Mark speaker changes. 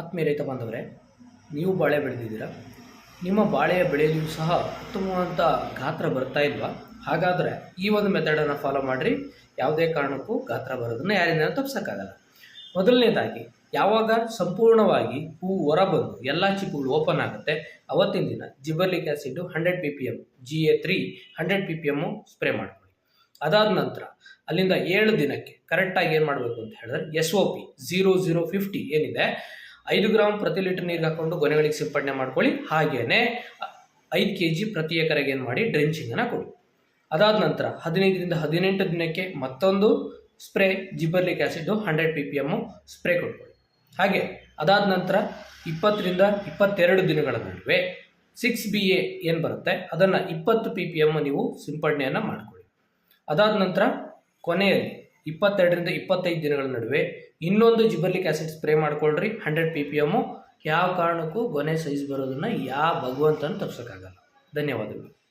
Speaker 1: ಆತ್ಮೀಯ ರೈತ ಬಾಂಧವರೇ, ನೀವು ಬಾಳೆ ಬೆಳೆದಿದ್ದೀರಾ? ನಿಮ್ಮ ಬಾಳೆಯ ಬೆಳೆಯಲ್ಲಿಯೂ ಸಹ ಉತ್ತಮವಾದಂಥ ಗಾತ್ರ ಬರ್ತಾ ಇಲ್ವಾ? ಹಾಗಾದರೆ ಈ ಒಂದು ಮೆಥಡನ್ನು ಫಾಲೋ ಮಾಡಿರಿ. ಯಾವುದೇ ಕಾರಣಕ್ಕೂ ಗಾತ್ರ ಬರೋದನ್ನು ಯಾರಿಂದ ತಪ್ಪಿಸೋಕ್ಕಾಗಲ್ಲ ಮೊದಲನೇದಾಗಿ, ಯಾವಾಗ ಸಂಪೂರ್ಣವಾಗಿ ಹೂವು ಹೊರಬಂದು ಎಲ್ಲ ಚಿಪ್ಪುಗಳು ಓಪನ್ ಆಗುತ್ತೆ, ಅವತ್ತಿನ ದಿನ gibberellic acid hundred P P M G A three hundred P P M spray ಮಾಡ್ಕೊಳ್ಳಿ. ಅದಾದ ನಂತರ ಅಲ್ಲಿಂದ ಏಳು ದಿನಕ್ಕೆ ಕರೆಕ್ಟಾಗಿ ಏನು ಮಾಡಬೇಕು ಅಂತ ಹೇಳಿದ್ರೆ S O P zero zero fifty ಏನಿದೆ? ಐದು ಗ್ರಾಮ್ ಪ್ರತಿ ಲೀಟರ್ ನೀರು ಹಾಕೊಂಡು ಗೊನೆಗಳಿಗೆ ಸಿಂಪಡಣೆ ಮಾಡ್ಕೊಳ್ಳಿ. ಹಾಗೇನೆ ಐದು ಕೆ ಜಿ ಪ್ರತಿ ಎಕರೆಗೆ ಏನು ಮಾಡಿ ಡ್ರೆಂಚಿಂಗನ್ನು ಕೊಡಿ. ಅದಾದ ನಂತರ ಹದಿನೈದರಿಂದ ಹದಿನೆಂಟು ದಿನಕ್ಕೆ ಮತ್ತೊಂದು spray, gibberellic acid hundred P P M spray ಕೊಟ್ಕೊಳ್ಳಿ. ಹಾಗೆ ಅದಾದ ನಂತರ ಇಪ್ಪತ್ತರಿಂದ ಇಪ್ಪತ್ತೆರಡು ದಿನಗಳ ನಡುವೆ ಸಿಕ್ಸ್ ಬಿ ಎ ಏನು ಬರುತ್ತೆ, ಅದನ್ನು ಇಪ್ಪತ್ತು ಪಿ ಪಿ ಎಮ್ಮು ನೀವು ಸಿಂಪಡಣೆಯನ್ನು ಮಾಡಿಕೊಳ್ಳಿ. ಅದಾದ ನಂತರ ಕೊನೆಯಲ್ಲಿ ಇಪ್ಪತ್ತೆರಡರಿಂದ ಇಪ್ಪತ್ತೈದು ದಿನಗಳ ನಡುವೆ ಇನ್ನೊಂದು ಜಿಬರ್ಲಿಕ್ ಆ್ಯಸಿಡ್ ಸ್ಪ್ರೇ ಮಾಡ್ಕೊಳ್ರಿ, ಹಂಡ್ರೆಡ್ ಪಿ ಪಿ ಎಮ್ಮು ಯಾವ ಕಾರಣಕ್ಕೂ ಗೊನೆ ಸೈಜ್ ಬರೋದನ್ನು ಯಾವ ಭಗವಂತನ ತಪ್ಸೋಕ್ಕಾಗಲ್ಲ. ಧನ್ಯವಾದಗಳು.